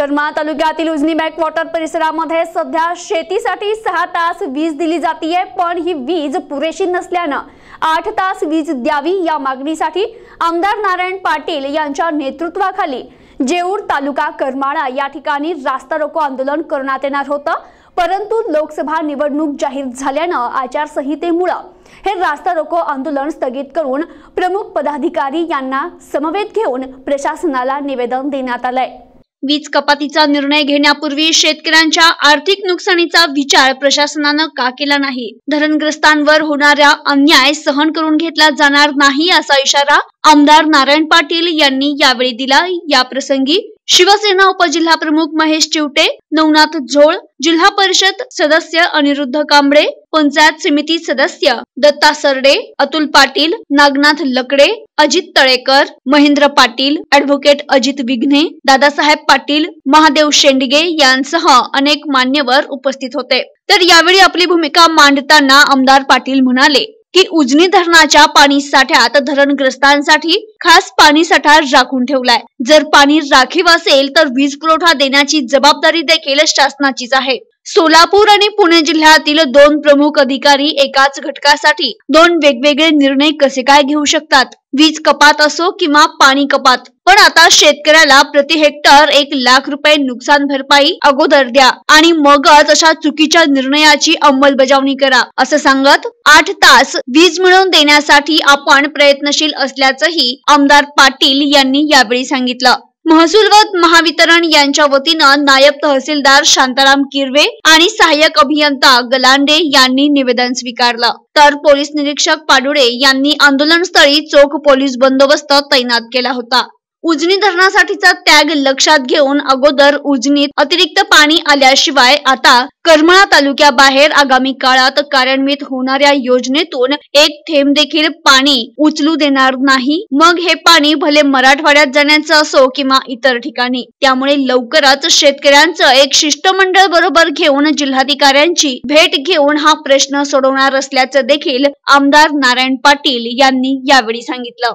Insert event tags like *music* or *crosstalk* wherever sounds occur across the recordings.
करमा तालुक्यातील उजनी बॅकवॉटर परिसरामध्ये सध्या शेतीसाठी सहा तास वीज दिली जातीये पण ही वीज पुरेशी नसल्यानं आठ तास वीज द्यावी या मागणीसाठी आमदार नारायण पाटील यांच्या नेतृत्वाखाली जेऊर तालुका करमाळा या ठिकाणी रास्ता रोको आंदोलन करण्यात येणार होतं. परंतु लोकसभा निवडणूक जाहीर झाल्यानं आचारसंहितेमुळं हे रास्ता रोको आंदोलन स्थगित करून प्रमुख पदाधिकारी यांना समवेत घेऊन प्रशासनाला निवेदन देण्यात आलंय. वीज कपातीचा निर्णय घेण्यापूर्वी शेतकऱ्यांच्या आर्थिक नुकसानीचा विचार प्रशासनानं का केला नाही? धरणग्रस्तांवर होणाऱ्या अन्याय सहन करून घेतला जाणार नाही असा इशारा आमदार नारायण पाटील यांनी यावेळी दिला. या प्रसंगी शिवसेना उपजिल्हा प्रमुख महेश चिवटे नवनाथ झोळ जिल्हा परिषद सदस्य अनिरुद्ध कांबळे पंचायत समिती सदस्य दत्ता सरडे अतुल पाटील नागनाथ लकडे अजित तळेकर महेंद्र पाटील ऍडव्होकेट अजित विघ्ने दादासाहेब पाटील महादेव शेंडगे यांसह अनेक मान्यवर उपस्थित होते. तर यावेळी आपली भूमिका मांडताना आमदार पाटील म्हणाले की उजनी धरणाच्या पाणी साठ्यात धरणग्रस्तांसाठी खास पाणी साठा राखून ठेवलाय. जर पाणी राखीव असेल तर वीज पुरवठा देण्याची जबाबदारी देखील शासनाचीच आहे. सोलापूर आणि पुणे जिल्ह्यातील दोन प्रमुख अधिकारी एकाच घटकासाठी दोन वेगवेगळे निर्णय कसे काय घेऊ शकतात? वीज कपात असो किंवा पाणी कपात. पण आता शेतकऱ्याला प्रति हेक्टर एक लाख रुपये नुकसान भरपाई अगोदर द्या आणि मगच अशा चुकीच्या निर्णयाची अंमलबजावणी करा असं सांगत आठ तास वीज मिळवून देण्यासाठी आपण प्रयत्नशील असल्याचंही आमदार पाटील यांनी यावेळी सांगितलं. महसूल व महावितरण यांच्या वतीनं नायब तहसीलदार शांताराम किरवे आणि सहाय्यक अभियंता गलांडे यांनी निवेदन स्वीकारलं. तर पोलीस निरीक्षक पाडुळे यांनी आंदोलनस्थळी चोख पोलीस बंदोबस्त तैनात केला होता. उजनी धरणासाठीचा त्याग लक्षात घेऊन अगोदर उजनीत अतिरिक्त पाणी आल्याशिवाय आता करमळा तालुक्याबाहेर आगामी काळात कार्यान्वित होणाऱ्या योजनेतून एक थेंब देखील पाणी उचलू देणार नाही. मग हे पाणी भले मराठवाड्यात जाण्याचं असो किंवा इतर ठिकाणी. त्यामुळे लवकरच शेतकऱ्यांचं एक शिष्टमंडळ बरोबर घेऊन जिल्हाधिकाऱ्यांची भेट घेऊन हा प्रश्न सोडवणार असल्याचं देखील आमदार नारायण पाटील यांनी यावेळी सांगितलं.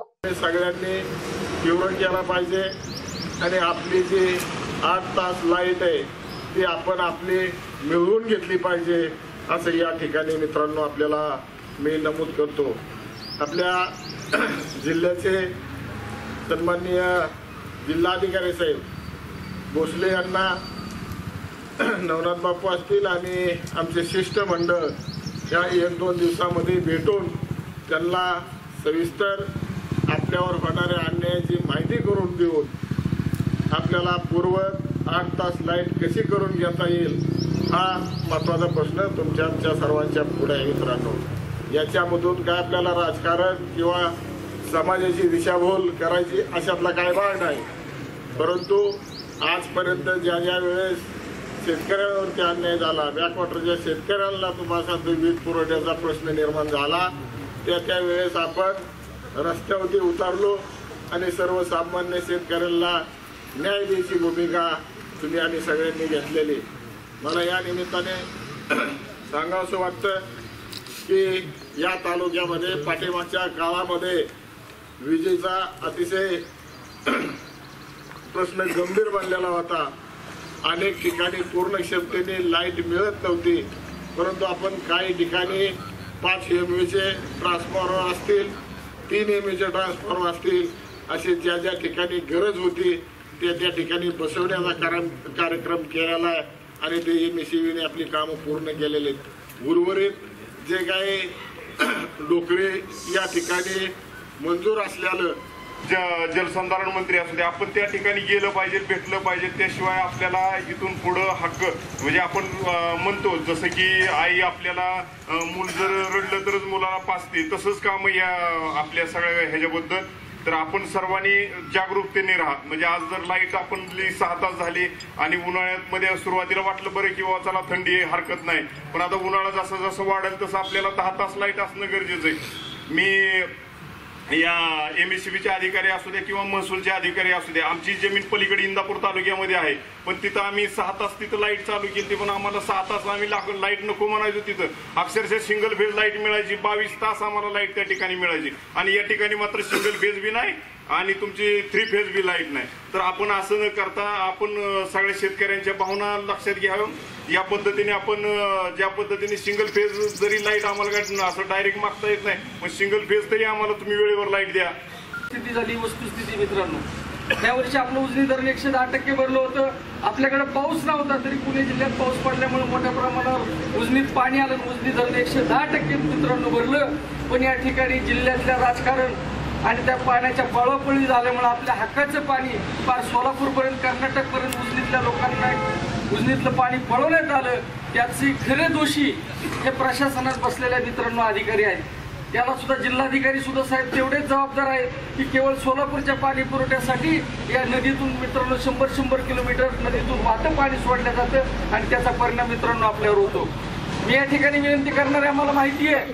हे सगळ्यांनी केला पाहिजे. आणि आपली जी आठ तास लाइट आहे ती आपण आपली मिळवून घेतली पाहिजे असं या ठिकाणी मित्रांनो आपल्याला मी नमूद करतो. आपल्या *clears throat* जिल्ह्याचे सन्माननीय जिल्हाधिकारी साहेब भोसले यांना *clears throat* नवनाथ बापू असतील आणि आमचे शिष्टमंडळ या एक दोन दिवसामध्ये भेटून त्यांना सविस्तर आपल्यावर होणाऱ्या अन्यायाची माहिती करून देऊन आपल्याला पूर्व आठ तास लाइट कशी करून घेता येईल हा महत्त्वाचा प्रश्न तुमच्या सर्वांच्या पुढे आहे मित्रांनो याच्यामधून काय आपल्याला राजकारण किंवा समाजाची दिशाभूल करायची अशातला काय भाग नाही. परंतु आजपर्यंत ज्या ज्या वेळेस शेतकऱ्यांवरती अन्याय झाला बॅकवॉटरच्या शेतकऱ्यांना तुम्हाला वीज पुरवठ्याचा प्रश्न निर्माण झाला त्या त्यावेळेस आपण रस्त्यावरती उतरलो आणि सर्वसामान्य शेतकऱ्यांना न्याय द्यायची भूमिका तुम्ही आणि सगळ्यांनी घेतलेली. मला या निमित्ताने *clears throat* सांगावंसं वाटतं की या तालुक्यामध्ये पाठीमागच्या काळामध्ये विजेचा अतिशय *clears throat* प्रश्न गंभीर बनलेला होता. अनेक ठिकाणी पूर्ण क्षमतेने लाइट मिळत नव्हती. परंतु आपण काही ठिकाणी पाच एम चे ट्रान्सफॉर्मर असतील तीन एम एचे ट्रान्सफॉर्म असतील असे ज्या ज्या ठिकाणी गरज होती त्या त्या ठिकाणी बसवण्याचा कारम- कार्यक्रम केलेला आहे. आणि ते एम एस आपली कामं पूर्ण केलेले आहेत. उर्वरित जे काही *clears throat* डोकरे या ठिकाणी मंजूर असल्यानं जलसंधारण मंत्री असू दे आपण त्या ठिकाणी गेलं पाहिजे भेटलं पाहिजे त्याशिवाय आपल्याला इथून पुढं हक्क म्हणजे आपण म्हणतो जसं की आई आपल्याला मूल जर रडलं तरच मुलाला पाचते तसंच काम या आपल्या सगळ्या ह्याच्याबद्दल. तर आपण सर्वांनी जागरूकतेने राहत म्हणजे आज जर लाइट आपण ली सहा तास झाली आणि उन्हाळ्यात मध्ये सुरुवातीला वाटलं बरं की बाबा चला थंडी आहे हरकत नाही. पण आता उन्हाळा जसं जसं वाढेल तसं आपल्याला दहा तास लाइट असणं गरजेचं आहे. मी या एम एस सी बीचे अधिकारी असू द्या किंवा महसूलचे अधिकारी असू द्या आमची जमीन पलीकडे इंदापूर तालुक्यामध्ये आहे. पण तिथं आम्ही सहा तास तिथं लाइट चालू केली पण आम्हाला सहा तास आम्ही लाइट नको म्हणायचो तिथं. अक्षरशः सिंगल फेज लाइट मिळायची बावीस तास आम्हाला लाइट त्या ठिकाणी मिळायची. आणि या ठिकाणी मात्र सिंगल फेज बी नाही आणि तुमची थ्री फेज बी लाइट नाही. तर आपण असं न करता आपण सगळ्या शेतकऱ्यांच्या भावना लक्षात घ्यावं. या पद्धतीने आपण ज्या पद्धतीने सिंगल फेज जरी लाइट आम्हाला काय असं डायरेक्ट मागता येत नाही पण सिंगल फेज तरी आम्हाला तुम्ही वेळेवर लाइट द्या. स्थिती झाली वस्तुस्थिती मित्रांनो. त्या वर्षी आपलं उजनी धरण एकशे दहा टक्के भरलं होतं. आपल्याकडे पाऊस नव्हता तरी पुणे जिल्ह्यात पाऊस पडल्यामुळे मोठ्या प्रमाणावर उजनीत पाणी आलं उजनी धरण एकशे दहा टक्के मित्रांनो भरलं. पण या ठिकाणी जिल्ह्यातल्या राजकारण आणि त्या पाण्याच्या पळापळी झाल्यामुळे आपल्या हक्काचं पाणी फार सोलापूरपर्यंत कर्नाटकपर्यंत उजनीतल्या लोकांना उजनीतलं पाणी पळवण्यात आलं. त्याचे खरे दोषी हे प्रशासनात बसलेल्या मित्रांनो अधिकारी आहेत. त्याला सुद्धा जिल्हाधिकारी सुद्धा साहेब तेवढेच जबाबदार आहेत की केवळ सोलापूरच्या पाणी पुरवठ्यासाठी या नदीतून मित्रांनो शंभर शंभर किलोमीटर नदीतून वाहतं पाणी सोडलं जातं आणि त्याचा परिणाम मित्रांनो आपल्यावर होतो. मी या ठिकाणी विनंती करणार आहे आम्हाला माहिती आहे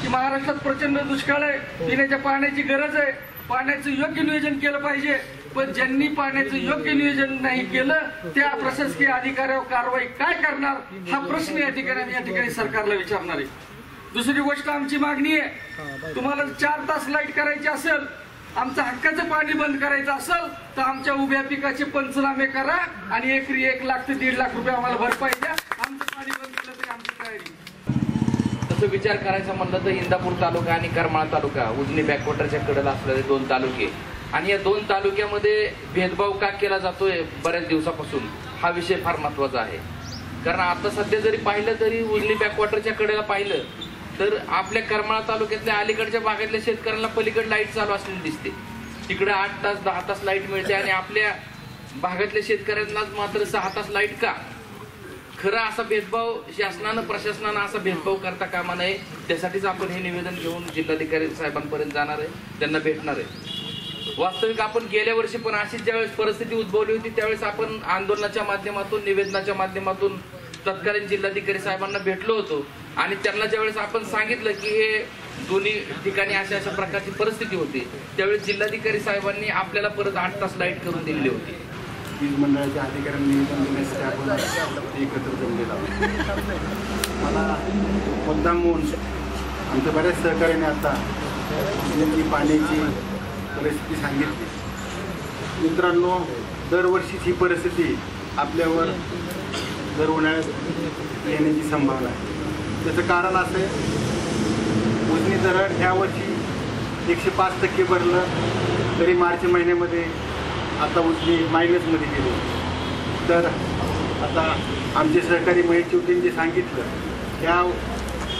की महाराष्ट्रात प्रचंड दुष्काळ आहे. पिण्याच्या पाण्याची गरज आहे. पाण्याचं योग्य नियोजन केलं पाहिजे. पण ज्यांनी पाण्याचं योग्य नियोजन नाही केलं त्या प्रशासकीय अधिकाऱ्यावर कारवाई काय करणार हा प्रश्न या ठिकाणी आम्ही या ठिकाणी सरकारला विचारणार आहे. दुसरी गोष्ट आमची मागणी आहे. तुम्हाला चार तास लाइट करायची असेल आमचं हक्काचं पाणी बंद करायचं असेल तर आमच्या उभ्या पिकाचे पंचनामे करा आणि एकरी एक लाख ते दीड लाख रुपये आम्हाला भरपाई द्या. आमचं पाणी बंद तसं विचार करायचा म्हणलं तर इंदापूर तालुका आणि करमाळा तालुका उजनी बॅकवॉटरच्या कडेला असलेले दोन तालुके. आणि या दोन तालुक्यामध्ये भेदभाव का केला जातोय बऱ्याच दिवसापासून हा विषय फार महत्त्वाचा आहे. कारण आता सध्या जरी पाहिलं तरी उजनी बॅकवॉटरच्या कडेला पाहिलं तर आपल्या करमाळा तालुक्यातल्या अलीकडच्या भागातल्या शेतकऱ्यांना पलीकडे लाइट चालू असलेली दिसते. तिकडे आठ तास दहा तास लाइट मिळते आणि आपल्या भागातल्या शेतकऱ्यांनाच मात्र सहा तास लाइट का? खरं असा भेदभाव शासनानं प्रशासनानं असा भेदभाव करता कामा नये. त्यासाठीच आपण हे निवेदन घेऊन जिल्हाधिकारी साहेबांपर्यंत जाणार आहे. त्यांना भेटणार आहे. वास्तविक आपण गेल्या वर्षी पण अशीच ज्यावेळेस परिस्थिती उद्भवली होती त्यावेळेस आपण आंदोलनाच्या माध्यमातून निवेदनाच्या माध्यमातून तत्कालीन जिल्हाधिकारी साहेबांना भेटलो होतो. आणि त्यांना ज्यावेळेस आपण सांगितलं की हे दोन्ही ठिकाणी अशा अशा प्रकारची परिस्थिती होती त्यावेळेस जिल्हाधिकारी साहेबांनी आपल्याला परत आठ तास लाइट करून दिलेली होती. वीज मंडळाच्या अधिकाऱ्यांनी निवेदन आपण एकत्र जमलेलो मला मुद्दाम होऊन आमच्या बऱ्याच सहकार्याने आता जी पाण्याची परिस्थिती सांगितली. मित्रांनो दरवर्षीच ही परिस्थिती आपल्यावर दर उन्हाळ्यात येण्याची संभावना आहे. त्याचं कारण असं आहे उजनी धरण ह्या वर्षी एकशे पाच टक्के भरलं तरी मार्च महिन्यामध्ये आता उजली मायनसमध्ये गेलो. तर आता आमचे सहकारी महेश चिवटींनी जे सांगितलं त्या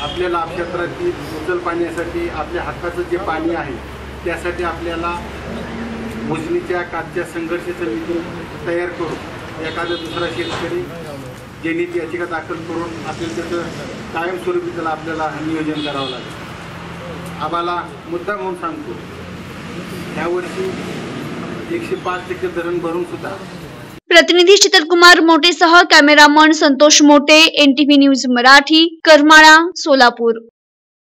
आपल्या लाभक्षेत्रातील उचल पाण्यासाठी आपल्या हक्काचं जे पाणी आहे त्यासाठी आपल्याला उजनीच्या कालच्या संघर्ष समिती तयार करून एखादा दुसरा शेतकरी ज्यांनी याचिका दाखल करून आपल्याला त्याचं कायमस्वरूपी त्याला आपल्याला नियोजन करावं लागेल. आम्हाला मुद्दा म्हणून सांगतो यावर्षी एकशे पाच टक्के धरण भरून सुद्धा. प्रतिनिधी Shitalkumar मोटेसह cameraman Santosh Mote NTV news Marathi Karmala Solapur.